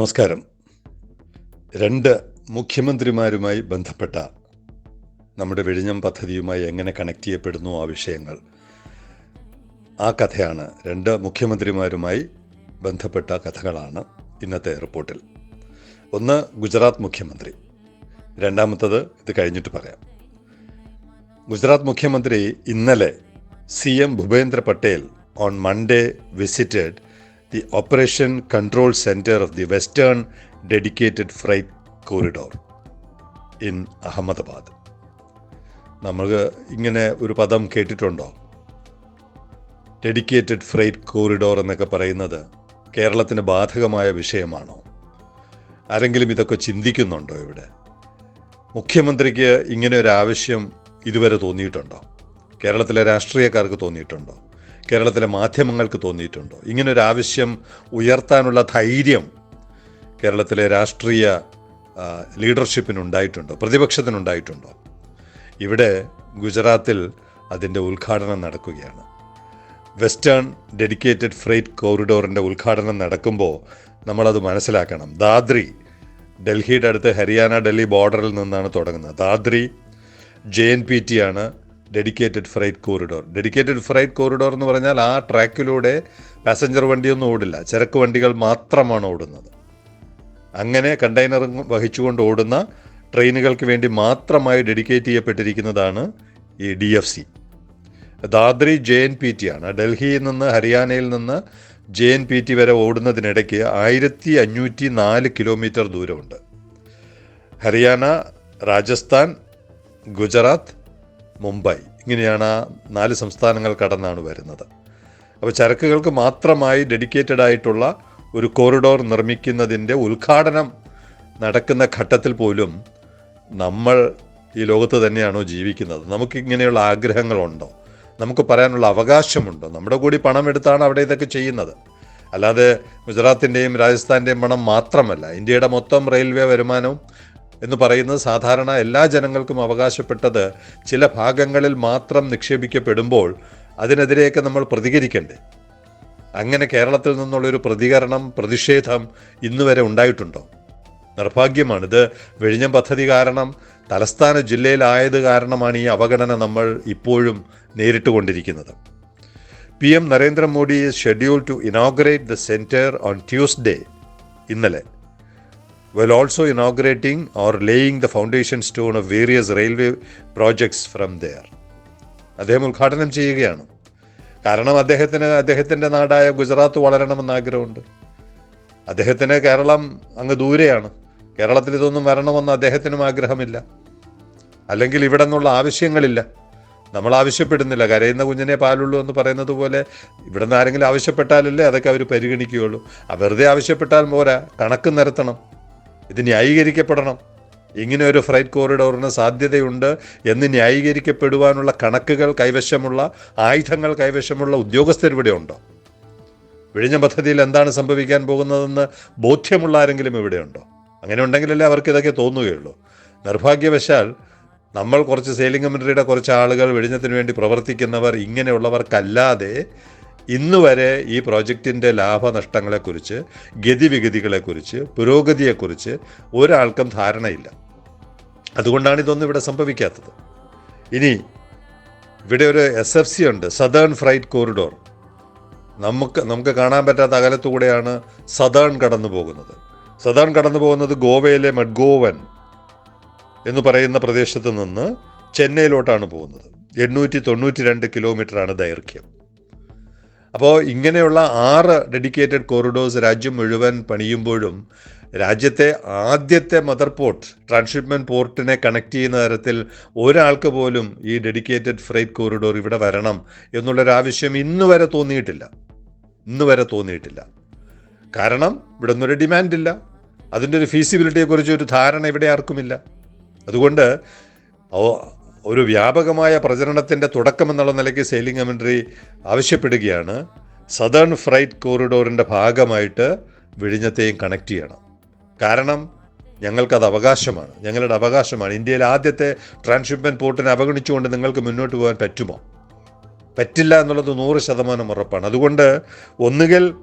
നമസ്കാരം. രണ്ട് മുഖ്യമന്ത്രിമാരുമായി ബന്ധപ്പെട്ട നമ്മുടെ വിഴിഞ്ഞം പദ്ധതിയുമായി എങ്ങനെ കണക്ട് ചെയ്യപ്പെടുന്നു ആ വിഷയങ്ങൾ. ആ കഥയാണ് രണ്ട് മുഖ്യമന്ത്രിമാരുമായി ബന്ധപ്പെട്ട കഥകളാണ് ഇന്നത്തെ റിപ്പോർട്ടിൽ. ഒന്ന് ഗുജറാത്ത് മുഖ്യമന്ത്രി. രണ്ടാമത്തത് ഇത് കഴിഞ്ഞിട്ട് പറയാം. ഗുജറാത്ത് മുഖ്യമന്ത്രി ഇന്നലെ C M Bhupendra Patel on Monday visited the operation control centre of the western dedicated freight corridor in Ahmedabad നമുക്ക് ഇങ്ങനെ ഒരു പദം കേട്ടിട്ടുണ്ടോ? ഡെഡിക്കേറ്റഡ് ഫ്രൈറ്റ് കോറിഡോർ എന്നൊക്കെ പറയുന്നത് കേരളത്തിന് ബാധകമായ വിഷയമാണോ? ആരെങ്കിലും ഇതൊക്കെ ചിന്തിക്കുന്നുണ്ടോ ഇവിടെ? മുഖ്യമന്ത്രിക്ക് ഇങ്ങനെ ഒരു ആവശ്യം ഇതുവരെ തോന്നിയിട്ടുണ്ടോ? കേരളത്തിലെ രാഷ്ട്രീയക്കാർക്ക് തോന്നിയിട്ടുണ്ടോ? കേരളത്തിലെ മാധ്യമങ്ങൾക്ക് തോന്നിയിട്ടുണ്ടോ? ഇങ്ങനൊരു ആവശ്യം ഉയർത്താനുള്ള ധൈര്യം കേരളത്തിലെ രാഷ്ട്രീയ ലീഡർഷിപ്പിനുണ്ടായിട്ടുണ്ടോ? പ്രതിപക്ഷത്തിനുണ്ടായിട്ടുണ്ടോ? ഇവിടെ ഗുജറാത്തിൽ അതിന്റെ ഉദ്ഘാടനം നടക്കുകയാണ്. വെസ്റ്റേൺ ഡെഡിക്കേറ്റഡ് ഫ്രൈറ്റ് കോറിഡോറിന്റെ ഉദ്ഘാടനം നടക്കുമ്പോൾ നമ്മളത് മനസ്സിലാക്കണം. ദാദ്രി ഡൽഹിയുടെ അടുത്ത് ഹരിയാന ഡൽഹി ബോർഡറിൽ നിന്നാണ് തുടങ്ങുന്നത്. Dadri J N P T ആണ് dedicated freight corridor dedicated freight corridor എന്ന് പറഞ്ഞാൽ ആ ട്രാക്കിലൂടെ പാസഞ്ചർ വണ്ടിയൊന്നും ഓടില്ല. ചരക്ക് വണ്ടികൾ മാത്രമാണ് ഓടുന്നത്. അങ്ങനെ കണ്ടെയ്നർ വഹിച്ചുകൊണ്ട് ഓടുന്ന ട്രെയിനുകൾക്ക് വേണ്ടി മാത്രമായി ഡെഡിക്കേറ്റ് ചെയ്യപ്പെട്ടിരിക്കുന്നതാണ് ഈ D F C Dadri J N P T ആണ്. ഡൽഹിയിൽ നിന്ന് ഹരിയാനയിൽ നിന്ന് ജെ എൻ പി ടി വരെ ഓടുന്നതിനിടയ്ക്ക് ആയിരത്തി അഞ്ഞൂറ്റി നാല് കിലോമീറ്റർ ദൂരമുണ്ട്. ഹരിയാന രാജസ്ഥാൻ ഗുജറാത്ത് മുംബൈ. ഇങ്ങനെയാണ് ആ നാല് സംസ്ഥാനങ്ങൾ കടന്നാണ് വരുന്നത്. അപ്പോൾ ചരക്കുകൾക്ക് മാത്രമായി ഡെഡിക്കേറ്റഡ് ആയിട്ടുള്ള ഒരു കോറിഡോർ നിർമ്മിക്കുന്നതിന്റെ ഉദ്ഘാടനം നടക്കുന്ന ഘട്ടത്തിൽ പോലും നമ്മൾ ഈ ലോകത്ത് തന്നെയാണോ ജീവിക്കുന്നത്? നമുക്ക് ഇങ്ങനെയുള്ള ആഗ്രഹങ്ങളുണ്ടോ? നമുക്ക് പറയാനുള്ള അവകാശമുണ്ടോ? നമ്മുടെ കൂടി പണം എടുത്താണ് അവിടെ ഇതൊക്കെ ചെയ്യുന്നത്. അല്ലാതെ ഗുജറാത്തിന്റെയും രാജസ്ഥാന്റെയും പണം മാത്രമല്ല ഇന്ത്യയുടെ മൊത്തം റെയിൽവേ വരുമാനവും എന്ന് പറയുന്നത് സാധാരണ എല്ലാ ജനങ്ങൾക്കും അവകാശപ്പെട്ടത് ചില ഭാഗങ്ങളിൽ മാത്രം നിക്ഷേപിക്കപ്പെടുമ്പോൾ അതിനെതിരെയൊക്കെ നമ്മൾ പ്രതികരിക്കണ്ടേ. അങ്ങനെ കേരളത്തിൽ നിന്നുള്ളൊരു പ്രതികരണം പ്രതിഷേധം ഇന്നുവരെ ഉണ്ടായിട്ടുണ്ടോ? നിർഭാഗ്യമാണിത്. വെഴിഞ്ഞം പദ്ധതി കാരണം തലസ്ഥാന ജില്ലയിലായത് കാരണമാണ് ഈ അവഗണന നമ്മൾ ഇപ്പോഴും നേരിട്ടുകൊണ്ടിരിക്കുന്നത്. P M Narendra Modi schedule to inaugurate the centre on Tuesday ഇന്നലെ. While also inaugurating or laying the foundation stone of various railway projects from there. അദ്ദേഹം ഉദ്ഘാടനം ചെയ്യുകയാണ്. കാരണം അദ്ദേഹത്തിന് അദ്ദേഹത്തിന്റെ നാടായ ഗുജറാത്ത് വളരണമെന്ന് ആഗ്രഹമുണ്ട്. അദ്ദേഹത്തിന് കേരളം അങ്ങ് ദൂരെയാണ്. കേരളത്തിൽ ഇതൊന്നും വരണമെന്ന് അദ്ദേഹത്തിനും ആഗ്രഹമില്ല. അല്ലെങ്കിൽ ഇവിടെ നിന്നുള്ള ആവശ്യങ്ങളില്ല. നമ്മൾ ആവശ്യപ്പെടുന്നില്ല. കരയുന്ന കുഞ്ഞിനെ പാലുള്ളൂ എന്ന് പറയുന്നത് പോലെ ഇവിടെ നിന്ന് ആരെങ്കിലും ആവശ്യപ്പെട്ടാലല്ലേ അതൊക്കെ അവർ പരിഗണിക്കുകയുള്ളൂ. വെറുതെ ആവശ്യപ്പെട്ടാൽ പോരാ. കണക്ക് നിരത്തണം ഇത് ന്യായീകരിക്കപ്പെടണം. ഇങ്ങനെ ഒരു ഫ്രൈറ്റ് കോറിഡോറിന് സാധ്യതയുണ്ട് എന്ന് ന്യായീകരിക്കപ്പെടുവാനുള്ള കണക്കുകൾ കൈവശമുള്ള ആയുധങ്ങൾ കൈവശമുള്ള ഉദ്യോഗസ്ഥരിവിടെ ഉണ്ടോ? വിഴിഞ്ഞ പദ്ധതിയിൽ എന്താണ് സംഭവിക്കാൻ പോകുന്നതെന്ന് ബോധ്യമുള്ള ആരെങ്കിലും ഇവിടെയുണ്ടോ അങ്ങനെ ഉണ്ടെങ്കിലല്ലേ അവർക്ക് ഇതൊക്കെ തോന്നുകയുള്ളൂ. നിർഭാഗ്യവശാൽ നമ്മൾ കുറച്ച് സെയിലിംഗ് കമ്മിറ്റിയുടെ കുറച്ച് ആളുകൾ വെടിഞ്ഞത്തിന് വേണ്ടി പ്രവർത്തിക്കുന്നവർ ഇങ്ങനെയുള്ളവർക്കല്ലാതെ ഇന്ന് വരെ ഈ പ്രോജക്റ്റിന്റെ ലാഭനഷ്ടങ്ങളെക്കുറിച്ച് ഗതിവിഗതികളെക്കുറിച്ച് പുരോഗതിയെക്കുറിച്ച് ഒരാൾക്കും ധാരണയില്ല. അതുകൊണ്ടാണ് ഇതൊന്നും ഇവിടെ സംഭവിക്കാത്തത്. ഇനി ഇവിടെ ഒരു എസ് എഫ് സി ഉണ്ട് സദേൺ ഫ്രൈറ്റ് കോറിഡോർ നമുക്ക് നമുക്ക് കാണാൻ പറ്റാത്ത അകലത്തുകൂടെയാണ് സദേൺ കടന്നു പോകുന്നത്. സദേൺ കടന്നു പോകുന്നത് ഗോവയിലെ മഡ്ഗോവൻ എന്ന് പറയുന്ന പ്രദേശത്ത് നിന്ന് ചെന്നൈയിലോട്ടാണ് പോകുന്നത്. എണ്ണൂറ്റി തൊണ്ണൂറ്റി രണ്ട് കിലോമീറ്ററാണ് ദൈർഘ്യം. അപ്പോൾ ഇങ്ങനെയുള്ള ആറ് ഡെഡിക്കേറ്റഡ് കോറിഡോഴ്സ് രാജ്യം മുഴുവൻ പണിയുമ്പോഴും രാജ്യത്തെ ആദ്യത്തെ മദർ പോർട്ട് ട്രാൻസ്ഷിപ്മെന്റ് പോർട്ടിനെ കണക്ട് ചെയ്യുന്ന തരത്തിൽ ഒരാൾക്ക് പോലും ഈ ഡെഡിക്കേറ്റഡ് ഫ്രൈറ്റ് കോറിഡോർ ഇവിടെ വരണം എന്നുള്ളൊരാവശ്യം ഇന്ന് വരെ തോന്നിയിട്ടില്ല. ഇന്ന് വരെ തോന്നിയിട്ടില്ല. കാരണം ഇവിടെ ഒന്നൊരു ഡിമാൻഡില്ല അതിന്റെ ഒരു ഫീസിബിലിറ്റിയെക്കുറിച്ച് ഒരു ധാരണ ഇവിടെ ആർക്കുമില്ല. അതുകൊണ്ട് ഒരു വ്യാപകമായ പ്രചരണത്തിന്റെ തുടക്കമെന്നുള്ള നിലയ്ക്ക് സെയിലിംഗ് കമൻട്രി ആവശ്യപ്പെടുകയാണ്. സദേൺ ഫ്രൈറ്റ് കോറിഡോറിന്റെ ഭാഗമായിട്ട് വിഴിഞ്ഞത്തെയും കണക്ട് ചെയ്യണം. കാരണം ഞങ്ങൾക്കത് അവകാശമാണ്. ഞങ്ങളുടെ അവകാശമാണ്. ഇന്ത്യയിലെ ആദ്യത്തെ ട്രാൻസ്ഷിപ്മെന്റ് പോർട്ടിനെ അവഗണിച്ചുകൊണ്ട് നിങ്ങൾക്ക് മുന്നോട്ട് പോകാൻ പറ്റുമോ? പറ്റില്ല എന്നുള്ളത് നൂറ് ശതമാനം ഉറപ്പാണ്. അതുകൊണ്ട് ഒന്നുകിൽ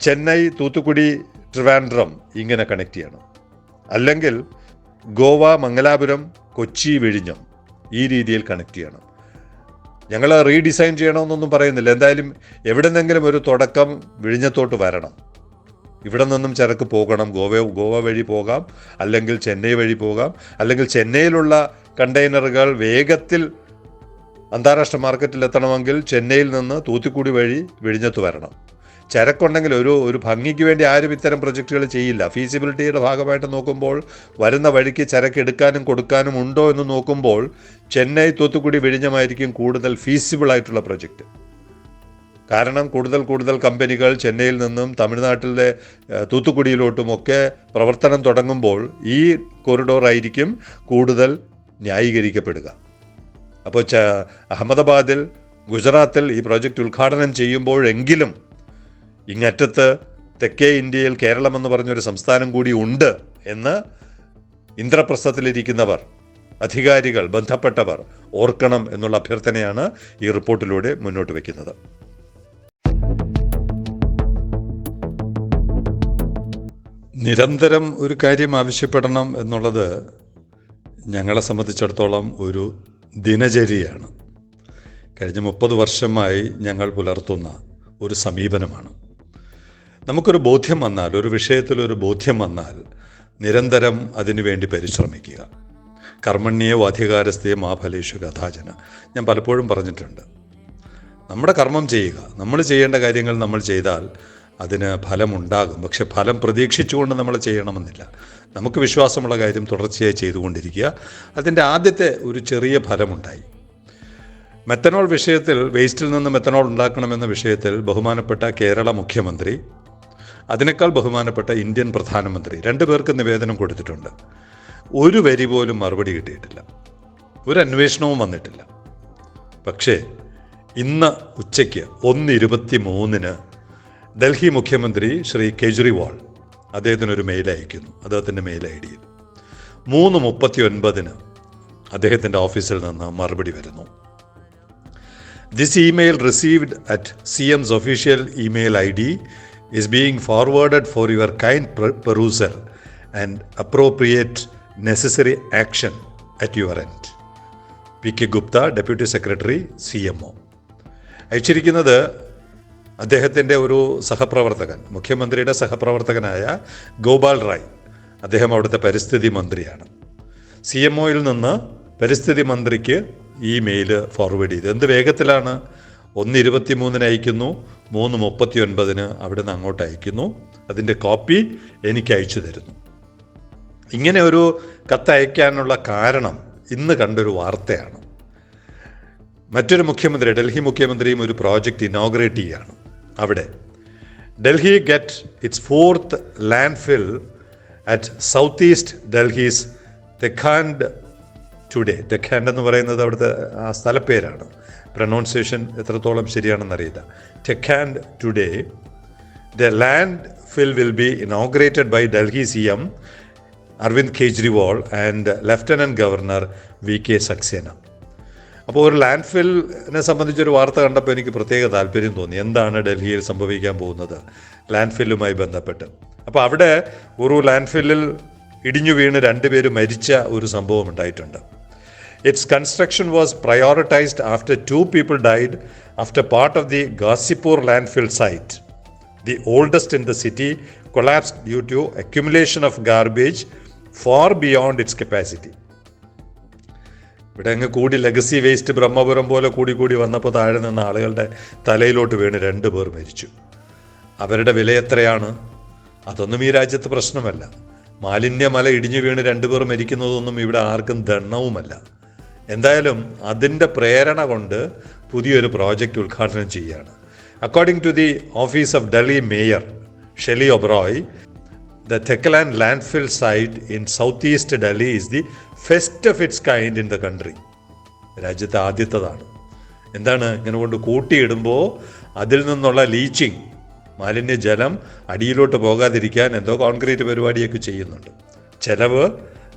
ചെന്നൈ തൂത്തുക്കുടി ട്രിവാൻഡ്രം ഇങ്ങനെ കണക്ട് ചെയ്യണം. അല്ലെങ്കിൽ ഗോവ മംഗലാപുരം കൊച്ചി വിഴിഞ്ഞം. ഈ രീതിയിൽ കണക്ട് ചെയ്യണം. ഞങ്ങൾ റീഡിസൈൻ ചെയ്യണമെന്നൊന്നും പറയുന്നില്ല. എന്തായാലും എവിടെ നിന്നെങ്കിലും ഒരു തുടക്കം വിഴിഞ്ഞത്തോട്ട് വരണം. ഇവിടെ നിന്നും ചരക്ക് പോകണം. ഗോവ ഗോവ വഴി പോകാം. അല്ലെങ്കിൽ ചെന്നൈ വഴി പോകാം. അല്ലെങ്കിൽ ചെന്നൈയിലുള്ള കണ്ടെയ്നറുകൾ വേഗത്തിൽ അന്താരാഷ്ട്ര മാർക്കറ്റിൽ എത്തണമെങ്കിൽ ചെന്നൈയിൽ നിന്ന് തൂത്തുക്കുടി വഴി വിഴിഞ്ഞത്ത് വരണം. ചരക്കുണ്ടെങ്കിൽ ഒരു ഒരു ഭംഗിക്ക് വേണ്ടി ആരും ഇത്തരം പ്രൊജക്റ്റുകൾ ചെയ്യില്ല. ഫീസിബിലിറ്റിയുടെ ഭാഗമായിട്ട് നോക്കുമ്പോൾ വരുന്ന വഴിക്ക് ചരക്ക് എടുക്കാനും കൊടുക്കാനും ഉണ്ടോ എന്ന് നോക്കുമ്പോൾ ചെന്നൈ തൂത്തുക്കുടി വിഴിഞ്ഞമായിരിക്കും കൂടുതൽ ഫീസിബിൾ ആയിട്ടുള്ള പ്രൊജക്റ്റ് കാരണം കൂടുതൽ കൂടുതൽ കമ്പനികൾ ചെന്നൈയിൽ നിന്നും തമിഴ്നാട്ടിലെ തൂത്തുക്കുടിയിലോട്ടും ഒക്കെ പ്രവർത്തനം തുടങ്ങുമ്പോൾ ഈ കോറിഡോർ ആയിരിക്കും കൂടുതൽ ന്യായീകരിക്കപ്പെടുക. അപ്പോൾ അഹമ്മദാബാദിൽ ഗുജറാത്തിൽ ഈ പ്രോജക്റ്റ് ഉദ്ഘാടനം ചെയ്യുമ്പോഴെങ്കിലും ഇങ്ങറ്റത്ത് തെക്കേ ഇന്ത്യയിൽ കേരളം എന്ന് പറഞ്ഞൊരു സംസ്ഥാനം കൂടി ഉണ്ട് എന്ന് ഇന്ദ്രപ്രസ്ഥത്തിലിരിക്കുന്നവർ അധികാരികൾ ബന്ധപ്പെട്ടവർ ഓർക്കണം എന്നുള്ള അഭ്യർത്ഥനയാണ് ഈ റിപ്പോർട്ടിലൂടെ മുന്നോട്ട് വയ്ക്കുന്നത്. നിരന്തരം ഒരു കാര്യം ആവശ്യപ്പെടണം എന്നുള്ളത് ഞങ്ങളെ സംബന്ധിച്ചിടത്തോളം ഒരു ദിനചര്യയാണ്. കഴിഞ്ഞ മുപ്പത് വർഷമായി ഞങ്ങൾ പുലർത്തുന്ന ഒരു സമീപനമാണ്. നമുക്കൊരു ബോധ്യം വന്നാൽ ഒരു വിഷയത്തിൽ ഒരു ബോധ്യം വന്നാൽ നിരന്തരം അതിനുവേണ്ടി പരിശ്രമിക്കുക. കർമ്മണ്യോ അധികാരസ്ഥയോ മാഫലേഷു കഥാചന ഞാൻ പലപ്പോഴും പറഞ്ഞിട്ടുണ്ട്. നമ്മുടെ കർമ്മം ചെയ്യുക. നമ്മൾ ചെയ്യേണ്ട കാര്യങ്ങൾ നമ്മൾ ചെയ്താൽ അതിന് ഫലമുണ്ടാകും. പക്ഷെ ഫലം പ്രതീക്ഷിച്ചുകൊണ്ട് നമ്മൾ ചെയ്യണമെന്നില്ല. നമുക്ക് വിശ്വാസമുള്ള കാര്യം തുടർച്ചയായി ചെയ്തുകൊണ്ടിരിക്കുക. അതിന്റെ ആദ്യത്തെ ഒരു ചെറിയ ഫലമുണ്ടായി. മെത്തനോൾ വിഷയത്തിൽ വേസ്റ്റിൽ നിന്ന് മെത്തനോൾ ഉണ്ടാക്കണമെന്ന വിഷയത്തിൽ ബഹുമാനപ്പെട്ട കേരള മുഖ്യമന്ത്രി അതിനേക്കാൾ ബഹുമാനപ്പെട്ട ഇന്ത്യൻ പ്രധാനമന്ത്രി രണ്ടു പേർക്ക് നിവേദനം കൊടുത്തിട്ടുണ്ട്. ഒരു വരി പോലും മറുപടി കിട്ടിയിട്ടില്ല. ഒരു അന്വേഷണവും വന്നിട്ടില്ല. പക്ഷേ ഇന്ന് ഉച്ചയ്ക്ക് ഒന്ന് ഇരുപത്തി മൂന്നിന് ഡൽഹി മുഖ്യമന്ത്രി ശ്രീ കെജ്രിവാൾ അദ്ദേഹത്തിനൊരു മെയിൽ അയക്കുന്നു. അദ്ദേഹത്തിന്റെ മെയിൽ ഐ ഡിയിൽ മൂന്ന് മുപ്പത്തി ഒൻപതിന് അദ്ദേഹത്തിന്റെ ഓഫീസിൽ നിന്ന് മറുപടി വരുന്നു. This email received at C M's official email I ID is being forwarded for your kind perusal and appropriate necessary action at your end. P K Gupta deputy secretary C M O അയച്ചിരിക്കുന്നത് അദ്ദേഹത്തിന്റെ ഒരു സഹപ്രവർത്തകൻ മുഖ്യമന്ത്രിയുടെ സഹപ്രവർത്തകനായ ഗോപാൽ റായ്. അദ്ദേഹം അവിടുത്തെ പരിസ്ഥിതി മന്ത്രിയാണ്. C M ഒയിൽ നിന്ന് പരിസ്ഥിതി മന്ത്രിക്ക് ഈ മെയിൽ ഫോർവേഡ് ചെയ്ത്. എന്ത് വേഗത്തിലാണ് ഒന്ന് ഇരുപത്തി മൂന്നിന് അയക്കുന്നു മൂന്ന് മുപ്പത്തി ഒൻപതിന് അവിടുന്ന് അങ്ങോട്ട് അയക്കുന്നു അതിന്റെ കോപ്പി എനിക്ക് അയച്ചു തരുന്നു. ഇങ്ങനെ ഒരു കത്ത് അയക്കാനുള്ള കാരണം ഇന്ന് കണ്ടൊരു വാർത്തയാണ്. മറ്റൊരു മുഖ്യമന്ത്രി ഡൽഹി മുഖ്യമന്ത്രിയും ഒരു പ്രോജക്റ്റ് ഇനോഗ്രേറ്റ് ചെയ്യുകയാണ് അവിടെ. Delhi get its fourth landfill at south east Delhi's Tehkhand today Tehkhand എന്ന് പറയുന്നത് അവിടുത്തെ ആ സ്ഥലപ്പേരാണ്. പ്രൊനൗൺസിയേഷൻ എത്രത്തോളം ശരിയാണെന്നറിയില്ല. Tehkhand today the landfill will be inaugurated by Delhi C M Arvind Kejriwal and lieutenant governor V K Saxena അപ്പോൾ ഒരു land ഫില്ലിനെ സംബന്ധിച്ചൊരു വാർത്ത കണ്ടപ്പോൾ എനിക്ക് പ്രത്യേക താല്പര്യം തോന്നി. എന്താണ് ഡൽഹിയിൽ സംഭവിക്കാൻ പോകുന്നത്? ലാൻഡ് ഫില്ലുമായി ബന്ധപ്പെട്ട്. അപ്പോൾ അവിടെ ഒരു ലാൻഡ് ഫില്ലിൽ ഇടിഞ്ഞു വീണ് രണ്ടുപേര് മരിച്ച ഒരു സംഭവം ഉണ്ടായിട്ടുണ്ട്. Its construction was prioritized after two people died after part of the Ghazipur landfill site, the oldest in the city, collapsed due to accumulation of garbage far beyond its capacity. ഇവിടെ അങ്ങ് കൂടി ലെഗസി വേസ്റ്റ് ബ്രഹ്മപുരം പോലെ കൂടി കൂടി വന്നപ്പോൾ താഴെ നിന്ന ആളുകളുടെ തലയിലോട്ട് വീണ് രണ്ട് പേർ മരിച്ചു അവരുടെ വില എത്രയാണ് അതൊന്നും ഈ രാജ്യത്ത് പ്രശ്നമല്ല മാലിന്യമല ഇടിഞ്ഞു വീണ് രണ്ടുപേർ മരിക്കുന്നതൊന്നും ഇവിടെ ആർക്കും ദണ്ണവുമല്ല എന്തായാലും അതിന്റെ പ്രേരണ കൊണ്ട് പുതിയൊരു പ്രോജക്റ്റ് ഉദ്ഘാടനം ചെയ്യുകയാണ്. According to the office of Delhi mayor Shelly Oberoi the Tehkhand landfill site in south east Delhi is the first of its kind in the country രാജ്യത്തെ ആദ്യത്തതാണ്. എന്താണ്? ഇങ്ങനെ കൊണ്ട് കൂട്ടിയിടുമ്പോൾ അതിൽ നിന്നുള്ള ലീച്ചിങ് മാലിന്യജലം അടിയിലോട്ട് പോകാതിരിക്കാൻ എന്തോ കോൺക്രീറ്റ് പരിപാടിയൊക്കെ ചെയ്യുന്നുണ്ട്. ചെലവ്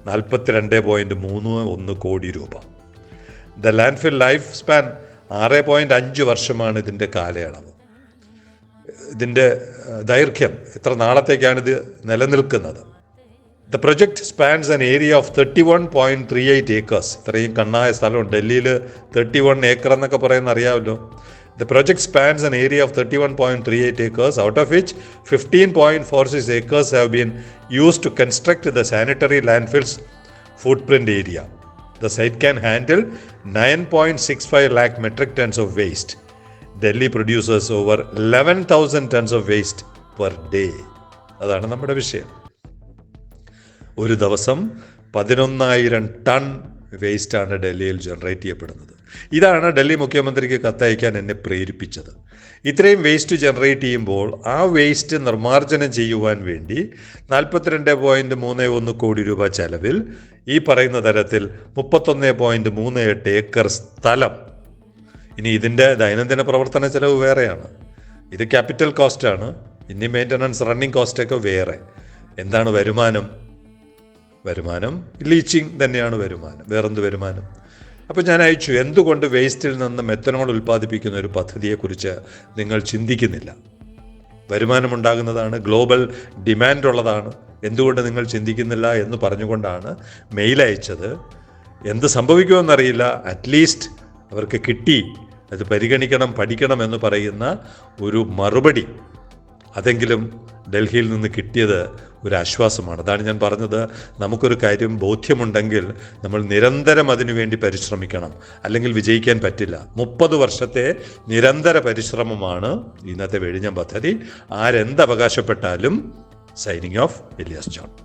നാൽപ്പത്തിരണ്ട് പോയിന്റ് മൂന്ന് ഒന്ന് കോടി രൂപ. The landfill life span ആറ് പോയിന്റ് അഞ്ച് വർഷമാണ് ഇതിന്റെ കാലയളവ്. ഇതിന്റെ ദൈർഘ്യം എത്ര നാളത്തേക്കാണ് ഇത് നിലനിൽക്കുന്നത്? The project spans an area of thirty one point three eight acres ഇത്രയും കണ്ണായ സ്ഥലമുണ്ട്. ഡൽഹിയിൽ തേർട്ടി വൺ ഏക്കർ എന്നൊക്കെ പറയുന്ന അറിയാമല്ലോ. The project spans an area of thirty one point three eight acres out of which fifteen point four six acres have been use to construct the sanitary landfills footprint area handle nine point six five lakh metric tons of waste Delhi produces over eleven thousand tons of waste per day അതാണ് നമ്മുടെ വിഷയം. ഒരു ദിവസം പതിനൊന്നായിരം ton വേസ്റ്റാണ് ഡൽഹിയിൽ generate ചെയ്യപ്പെടുന്നത്. ഇതാണ് ഡൽഹി മുഖ്യമന്ത്രിക്ക് കത്തയക്കാൻ എന്നെ പ്രേരിപ്പിച്ചത്. ഇത്രയും വേസ്റ്റ് ജനറേറ്റ് ചെയ്യുമ്പോൾ ആ വേസ്റ്റ് നിർമ്മാർജനം ചെയ്യുവാൻ വേണ്ടി നാൽപ്പത്തിരണ്ട് പോയിന്റ് മൂന്ന് ഒന്ന് കോടി രൂപ ചെലവിൽ ഈ പറയുന്ന തരത്തിൽ മുപ്പത്തൊന്ന് പോയിന്റ് മൂന്ന് എട്ട് ഏക്കർ സ്ഥലം. ഇനി ഇതിന്റെ ദൈനംദിന പ്രവർത്തന ചെലവ് വേറെയാണ്. ഇത് ക്യാപിറ്റൽ കോസ്റ്റാണ് ഇനി മെയിന്റനൻസ് റണ്ണിങ് കോസ്റ്റൊക്കെ വേറെ. എന്താണ് വരുമാനം? വരുമാനം ലീച്ചിങ് തന്നെയാണ് വരുമാനം. വേറെന്ത് വരുമാനം? അപ്പോൾ ഞാൻ അയച്ചു എന്തുകൊണ്ട് വേസ്റ്റിൽ നിന്ന് മെത്തനോൾ ഉൽപ്പാദിപ്പിക്കുന്ന ഒരു പദ്ധതിയെക്കുറിച്ച് നിങ്ങൾ ചിന്തിക്കുന്നില്ല? വരുമാനമുണ്ടാകുന്നതാണ് ഗ്ലോബൽ ഡിമാൻഡ് ഉള്ളതാണ്. എന്തുകൊണ്ട് നിങ്ങൾ ചിന്തിക്കുന്നില്ല എന്ന് പറഞ്ഞുകൊണ്ടാണ് മെയിൽ അയച്ചത്. എന്ത് സംഭവിക്കുമെന്നറിയില്ല അറ്റ്ലീസ്റ്റ് അവർക്ക് കിട്ടി. അത് പരിഗണിക്കണം പഠിക്കണം എന്ന് പറയുന്ന ഒരു മറുപടി അതെങ്കിലും ഡൽഹിയിൽ നിന്ന് കിട്ടിയത് ഒരു ആശ്വാസമാണ് അതാണ് ഞാൻ പറഞ്ഞത്. നമുക്കൊരു കാര്യം ബോധ്യമുണ്ടെങ്കിൽ നമ്മൾ നിരന്തരം അതിനുവേണ്ടി പരിശ്രമിക്കണം. അല്ലെങ്കിൽ വിജയിക്കാൻ പറ്റില്ല. മുപ്പത് വർഷത്തെ നിരന്തര പരിശ്രമമാണ് ഇന്നത്തെ വെഴിഞ്ഞം പദ്ധതി ആരെന്ത് അവകാശപ്പെട്ടാലും സൈനിങ് ഓഫ് എലിയാസ് ജോൺ